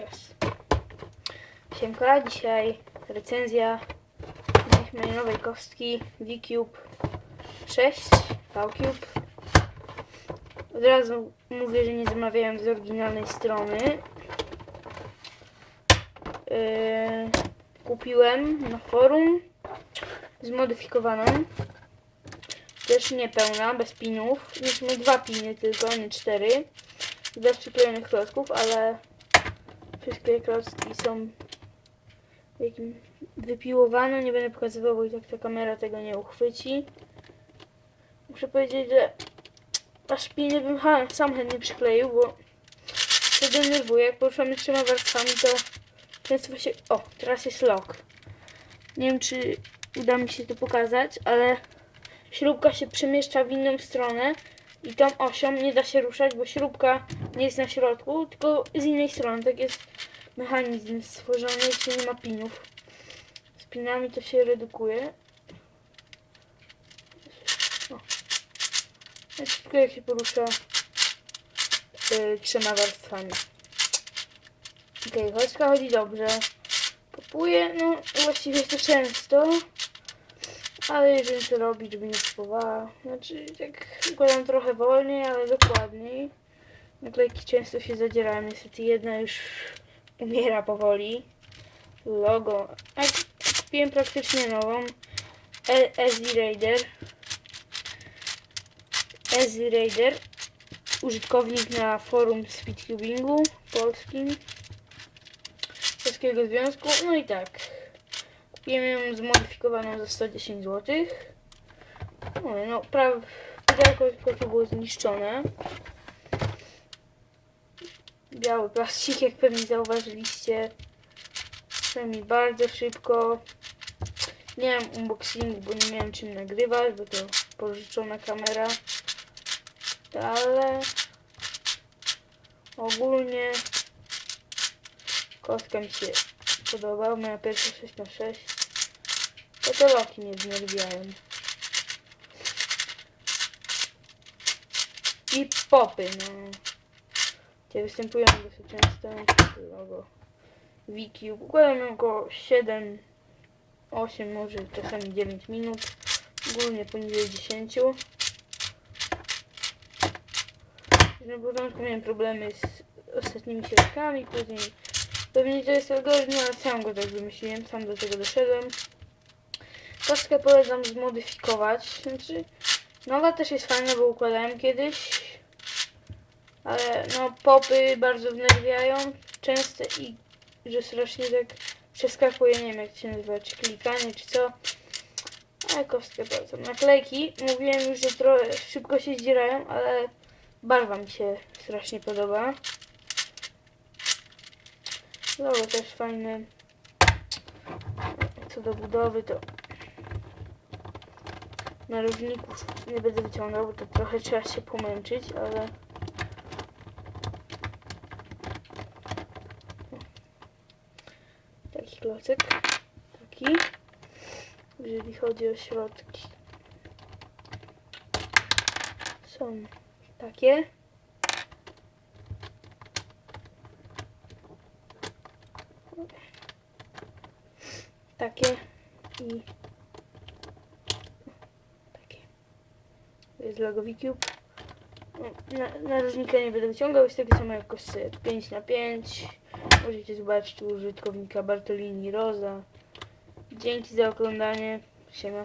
teraz. Siemka, dzisiaj recenzja mojej nowej kostki V-Cube 6 V-Cube. Od razu mówię, że nie zamawiałem z oryginalnej strony. Yy, kupiłem na forum zmodyfikowaną. Też niepełna, bez pinów. Mieliśmy dwa piny tylko, nie cztery. Bez przyklejonych klocków, ale wszystkie klocki są jakim wypiłowane. Nie będę pokazywał, bo i tak ta kamera tego nie uchwyci. Muszę powiedzieć, że aż piny bym ha, sam chętnie przykleił, bo to denerwuje. Jak poruszamy trzema warstwami, to często się... O, teraz jest lock. Nie wiem, czy uda mi się to pokazać, ale śrubka się przemieszcza w inną stronę i tą osią nie da się ruszać, bo śrubka nie jest na środku, tylko z innej strony. Tak jest mechanizm stworzony, czyli nie ma pinów. Z pinami to się redukuje. O. Tylko jak się porusza yy, trzema warstwami. Okej, okay, chodźka chodzi dobrze. Popuje, no właściwie to często. Ale jeżeli to robić, żeby nie kupowała. Znaczy, tak układam trochę wolniej, ale dokładniej. Naklejki często się zadzierają. Niestety jedna już umiera powoli. Logo. A kupiłem praktycznie nową. E- SD Raider. SD Raider. Użytkownik na forum speedcubingu polskim. Polskiego Związku. No i tak. Kupiłem ją zmodyfikowaną za 110 zł. No, no prawie pudełko tylko było zniszczone. Biały plastik, jak pewnie zauważyliście. Przynajmniej bardzo szybko. Nie miałem unboxingu, bo nie miałem czym nagrywać, bo to pożyczona kamera. Ale ogólnie kostka mi się podoba. Moja pierwsza 6 na 6 To te loki mnie znerwiają. I popy, no. Gdzie występują dosyć często logo Wiki. Układam około 7, 8, może czasami 9 minut. Ogólnie poniżej 10. Na początku miałem problemy z ostatnimi środkami, później pewnie to jest algorytm, ale sam go tak wymyśliłem, sam do tego doszedłem. Kostkę polecam zmodyfikować, znaczy nowa też jest fajna, bo układałem kiedyś, ale no popy bardzo wnerwiają, częste i że strasznie tak przeskakuje, nie wiem jak się nazywa, czy klikanie, czy co. Ale kostkę polecam. Naklejki, mówiłem już, że trochę szybko się zdzierają, ale barwa mi się strasznie podoba. Logo też fajne. Co do budowy to narożników nie będę wyciągał, bo to trochę trzeba się pomęczyć, ale taki klocek taki jeżeli chodzi o środki są takie takie i takie. To jest logo VCube. Na, narożnika nie będę wyciągał, jest takie samo jak kosset 5 na 5 Możecie zobaczyć użytkownika Bartolini Roza. Dzięki za oglądanie. Siema.